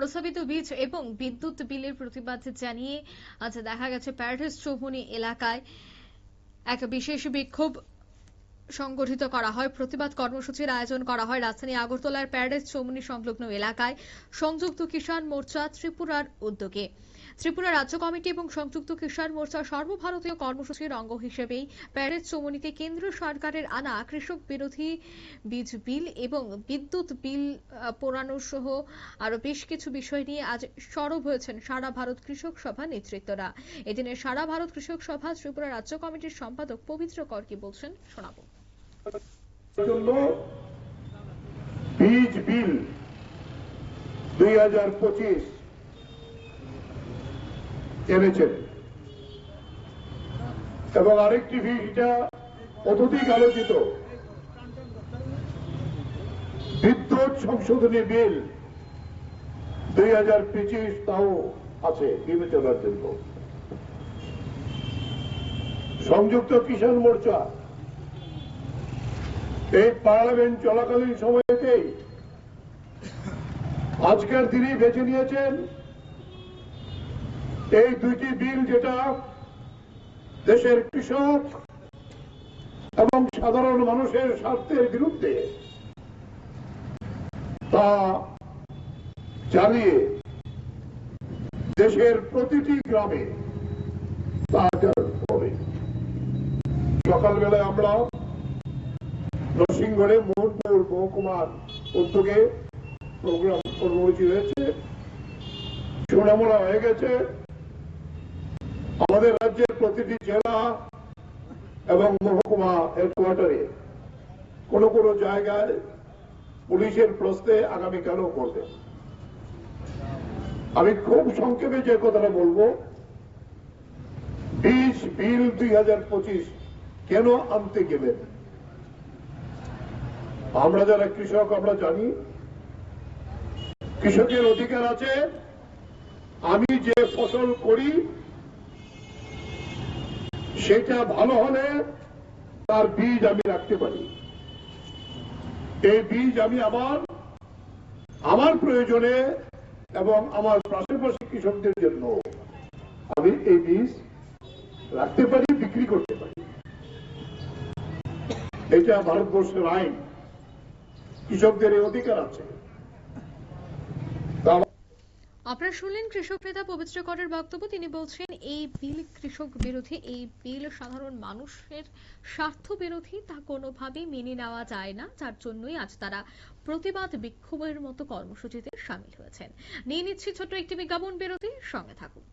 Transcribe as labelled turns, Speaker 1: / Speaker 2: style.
Speaker 1: প্রস্তাবিত বীজ এবং বিদ্যুৎ বিলের প্রতিবাদ জানিয়ে আজ দেখা গেছে প্যারাডাইস চৌমুহনী এলাকায়। এক বিশেষ বিক্ষোভ সংগঠিত করা হয়। প্রতিবাদ কর্মসূচির আয়োজন করা হয়। রাজধানী আগরতলার প্যারাডাইস চৌমুহনী সংলগ্ন এলাকায় সংযুক্ত কিষাণ মোর্চা ত্রিপুরার উদ্যোগে। ত্রিপুরা রাজ্য কমিটি এবং সংযুক্ত কিষাণ মোর্চা সর্বভারতীয় কর্মসূচির অঙ্গ হিসেবেই প্যারেড চৌমুনিতে কেন্দ্র সরকারের আনা কৃষক বিরোধী বীজ বিল এবং বিদ্যুৎ বিল পোড়ানো সহ আরও বেশ কিছু বিষয় নিয়ে আজ সরব হয়েছেন সারা ভারত কৃষক সভা নেতৃত্বরা। এদিনের সারা ভারত কৃষক সভা ত্রিপুরা রাজ্য কমিটির সম্পাদক পবিত্র কর কি বলছেন শোনাবো।
Speaker 2: জন্য বীজ বিল দুই হাজার পঁচিশ এনেছেন। এবং আরেকটি বিষয়টা অত্যধিক আলোচিত। বিদ্যুৎ সংশোধনী বিল দুই হাজার পঁচিশ তাও আছে বিবেচনার জন্য। সংযুক্ত কিষাণ মোর্চা এই পার্লামেন্ট চলাকালীন সময়তেই আজকের দিনই বেছে নিয়েছেন এই দুইটি বিল যেটা দেশের কৃষক এবং সাধারণ মানুষের স্বার্থের বিরুদ্ধে তা চালিয়ে দেশের প্রতিটি গ্রামে তা হবে। সকালবেলায় আমরা নরসিংগড়ে মোহনপুর মহকুমার উদ্যোগে প্রোগ্রাম কর্মসূচি হয়েছে। সোনামোড়া হয়ে গেছে। আমাদের রাজ্যের প্রতিটি জেলা এবং মহকুমা হেডকোয়ার্টারে কোন কোন জায়গায় পুলিশের প্রশ্নে আগামীকালও করবে আমি খুব সংক্ষেপে যে কথাটা বলব, বিশ বিল দুই হাজার পঁচিশ কেন আনতে গেলেন? আমরা যারা কৃষক, আমরা জানি কৃষকের অধিকার আছে। আমি যে ফসল করি, সেটা ভালো হলে তার বীজ আমি রাখতে পারি। এই বীজ আমি আমার আমার প্রয়োজনে এবং আমার পাশাপাশি কৃষকদের জন্য আমি এই বীজ রাখতে পারি, বিক্রি করতে পারি। এটা ভারতবর্ষের আইন। কৃষকদের এই অধিকার আছে।
Speaker 1: আপনারা শুনলেন কৃষক নেতা পবিত্র করের বক্তব্য। তিনি বলছেন, এই বিল কৃষক বিরোধী, এই বিল সাধারণ মানুষের স্বার্থ বিরোধী, তা কোনোভাবেই মেনে নেওয়া যায় না। যার জন্যই আজ তারা প্রতিবাদ বিক্ষোভের মতো কর্মসূচিতে সামিল হয়েছেন। নিয়ে নিচ্ছি ছোট্ট একটি বিজ্ঞাপন বিরতি, সঙ্গে থাকুন।